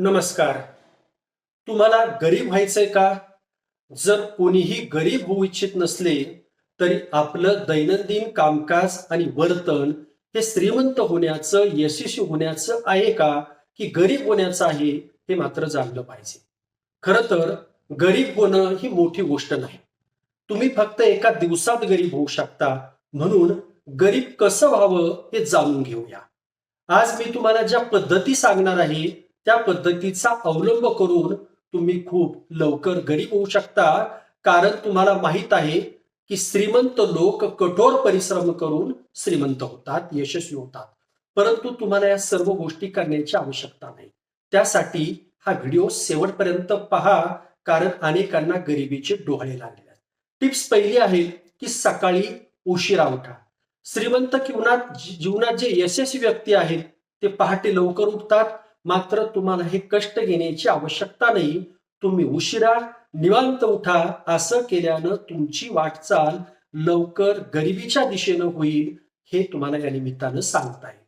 नमस्कार. तुम्हाला गरीब व्हायचंय का? जर कोणीही गरीब होऊ इच्छित नसले तरी आपलं दैनंदिन कामकाज आणि वर्तन हे श्रीमंत होण्याचं यशस्वी होण्याचं आहे का? की गरीब होण्याचं आहे हे मात्र जाणलं पाहिजे. खर तर गरीब होणं ही मोठी गोष्ट नाही. तुम्ही फक्त एका दिवसात गरीब होऊ शकता. म्हणून गरीब कसं व्हावं हे जाणून घेऊया. आज मी तुम्हाला ज्या पद्धती सांगणार आहे त्या पद्धतीचा अवलंब करून तुम्ही खूप लवकर गरीब होऊ शकता. कारण तुम्हाला माहीत आहे की श्रीमंत लोक कठोर परिश्रम करून श्रीमंत होतात यशस्वी होतात. परंतु तुम्हाला या सर्व गोष्टी करण्याची आवश्यकता नाही. त्यासाठी हा व्हिडिओ शेवटपर्यंत पहा कारण अनेकांना गरिबीचे डोळे लागले टिप्स पहिली आहे की सकाळी उशिरा उठा. श्रीमंत जीवनात जीवनात जे यशस्वी व्यक्ती आहेत ते पहाटे लवकर उठतात मात्र तुम्हाला हे कष्ट घेण्याची आवश्यकता नाही. तुम्ही उशिरा निवांत उठा. असं केल्यानं तुमची वाटचाल लवकर गरिबीच्या दिशेनं होईल हे तुम्हाला या निमित्तानं सांगता येईल.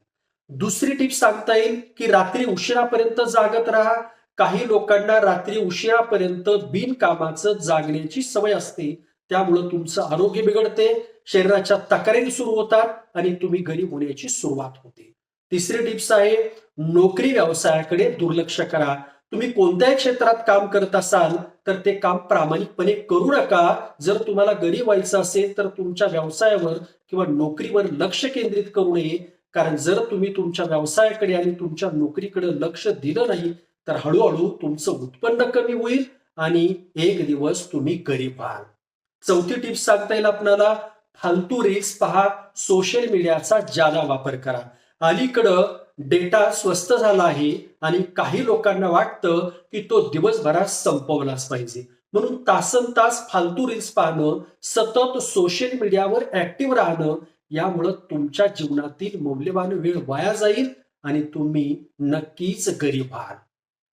दुसरी टिप सांगता येईल की रात्री उशिरापर्यंत जागत राहा. काही लोकांना रात्री उशिरापर्यंत बिनकामाचं जागण्याची सवय असते. त्यामुळं तुमचं आरोग्य बिघडते. शरीराच्या तक्रारी सुरू होतात आणि तुम्ही गरीब होण्याची सुरुवात होते. तिसरी टिप्स आहे नोकरी व्यवसायाकडे दुर्लक्ष करा. तुम्ही कोणत्याही क्षेत्रात काम करत असाल तर ते काम प्रामाणिकपणे करू नका. जर तुम्हाला गरीब व्हायचं असेल तर तुमच्या व्यवसायावर किंवा नोकरीवर लक्ष केंद्रित करू नये. कारण जर तुम्ही तुमच्या व्यवसायाकडे आणि तुमच्या नोकरीकडे लक्ष दिलं नाही तर हळूहळू तुमचं उत्पन्न कमी होईल आणि एक दिवस तुम्ही गरीब व्हाल. चौथी टिप्स सांगता येईल आपल्याला फालतू रील्स पहा. सोशल मीडियाचा ज्यादा वापर करा. अलीकडं डेटा स्वस्त झाला आहे आणि काही लोकांना वाटतं की तो दिवसभरात संपवलाच पाहिजे. म्हणून तासन तास फालतू रील्स पाहणं सतत सोशल मीडियावर ऍक्टिव्ह राहणं यामुळं तुमच्या जीवनातील मौल्यवान वेळ वाया जाईल आणि तुम्ही नक्कीच गरीब व्हाल.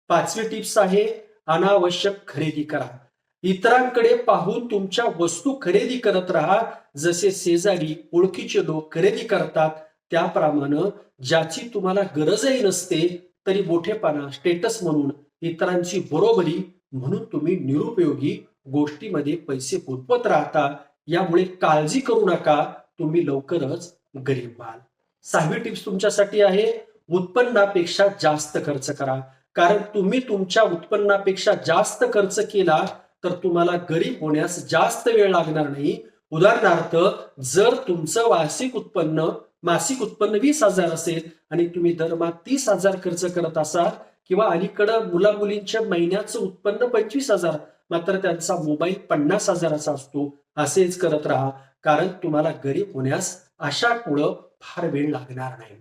पाचवी टिप्स आहे अनावश्यक खरेदी करा. इतरांकडे पाहून तुमच्या वस्तू खरेदी करत राहा जसे शेजारी ओळखीचे लोक खरेदी करतात त्याप्रमाणे ज्याची तुम्हाला गरजही नसते तरी मोठेपणा स्टेटस म्हणून इतरांची बरोबरी म्हणून तुम्ही निरुपयोगी गोष्टीमध्ये पैसे गुंतवत राहता. यामुळे काळजी करू नका. तुम्ही लवकरच गरीब व्हाल. सहावी टिप्स तुमच्यासाठी आहे उत्पन्नापेक्षा जास्त खर्च करा. कारण तुम्ही तुमच्या उत्पन्नापेक्षा जास्त खर्च केला तर तुम्हाला गरीब होण्यास जास्त वेळ लागणार नाही. उदाहरणार्थ जर तुमचं वार्षिक उत्पन्न मासिक उत्पन्न वीस हजार असेल आणि तुम्ही दरमहा तीस हजार खर्च करत असाल किंवा अलीकडं मुला मुलींच्या महिन्याचं उत्पन्न पंचवीस हजार मात्र त्यांचा मोबाईल पन्नास हजाराचा असतो. असेच करत राहा कारण तुम्हाला गरीब होण्यास अशा पुढं फार वेळ लागणार नाही.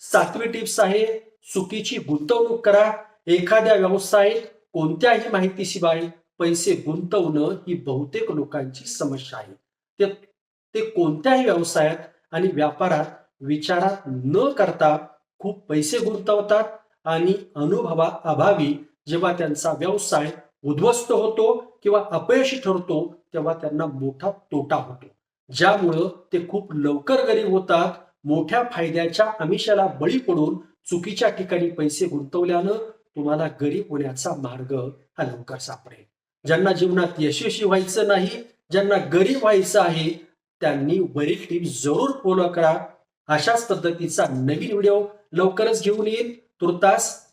सातवी टिप्स आहे चुकीची गुंतवणूक करा. एखाद्या व्यवसायात कोणत्याही माहितीशिवाय पैसे गुंतवणं ही बहुतेक लोकांची समस्या आहे. ते ते कोणत्याही व्यवसायात आणि व्यापारात विचारात न करता खूप पैसे गुंतवतात आणि अनुभवा अभावी जेव्हा त्यांचा व्यवसाय उद्ध्वस्त होतो किंवा अपयशी ठरतो तेव्हा त्यांना मोठा तोटा होतो. ज्यामुळं ते खूप लवकर गरीब होतात मोठ्या फायद्याच्या आमिषाला बळी पडून चुकीच्या ठिकाणी पैसे गुंतवल्यानं तुम्हाला गरीब होण्याचा मार्ग हा लवकर सापडेल. ज्यांना जीवनात यशस्वी व्हायचं नाही ज्यांना गरीब व्हायचं आहे त्यांनी वरील टीप जरूर फॉलो करा. अशाच पद्धतीचा नवीन व्हिडिओ लवकरच घेऊन येईल. तुर्तास